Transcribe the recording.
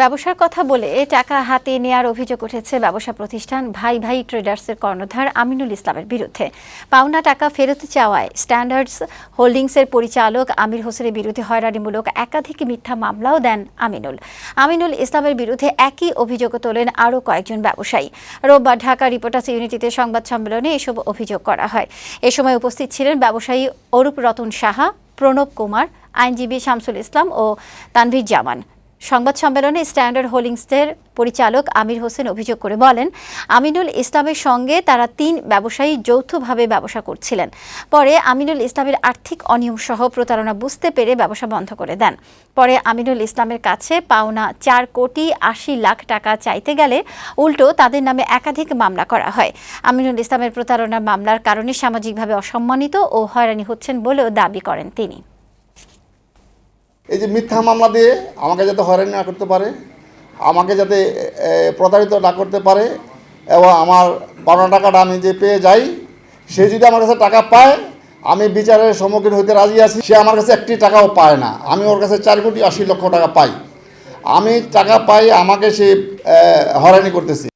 ব্যবসার কথা বলে টাকা হাতে নেয়ার অভিযোগ উঠেছে ব্যবসা প্রতিষ্ঠান ভাই ভাই ট্রেডার্সের কর্ণধার আমিনুল ইসলামের বিরুদ্ধে। পাওনা টাকা ফেরত চাওয়ায় স্ট্যান্ডার্ডস হোল্ডিংসের পরিচালক আমির হোসেনের বিরুদ্ধে হয়রানিমূলক একাধিক মিথ্যা মামলাও দেন আমিনুল। আমিনুল ইসলামের বিরুদ্ধে একই অভিযোগ তোলেন আরও কয়েকজন ব্যবসায়ী। রোববার ঢাকা রিপোর্টার্স ইউনিটিতে সংবাদ সম্মেলনে এসব অভিযোগ করা হয়। এ সময় উপস্থিত ছিলেন ব্যবসায়ী অরূপ রতন সাহা, প্রণব কুমার, আইনজীবী শামসুল ইসলাম ও তানভীর জামান। সংবাদ সম্মেলনে স্ট্যান্ডার্ড হোল্ডিংসের পরিচালক আমির হোসেন অভিযোগ করে বলেন, আমিনুল ইসলামের সঙ্গে তারা তিন ব্যবসায়ী যৌথভাবে ব্যবসা করছিলেন। পরে আমিনুল ইসলামের আর্থিক অনিয়ম সহ প্রতারণা বুঝতে পেরে ব্যবসা বন্ধ করে দেন। পরে আমিনুল ইসলামের কাছে পাওনা চার কোটি আশি লাখ টাকা চাইতে গেলে উল্টো তাদের নামে একাধিক মামলা করা হয়। আমিনুল ইসলামের প্রতারণার মামলার কারণে সামাজিকভাবে অসম্মানিত ও হয়রানি হচ্ছেন বলেও দাবি করেন তিনি। এই যে মিথ্যা মামলা দিয়ে আমাকে যাতে হয়রানি না করতে পারে, আমাকে যাতে প্রতারিত না করতে পারে, এবং আমার পাওনা টাকাটা আমি যে পেয়ে যাই, সে যদি আমার কাছে টাকা পায়, আমি বিচারের সম্মুখীন হইতে রাজি আছি। সে আমার কাছে একটি টাকাও পায় না। আমি ওর কাছে চার কোটি আশি লক্ষ টাকা পাই। আমি টাকা পাই, আমাকে সে হয়রানি করতেছি।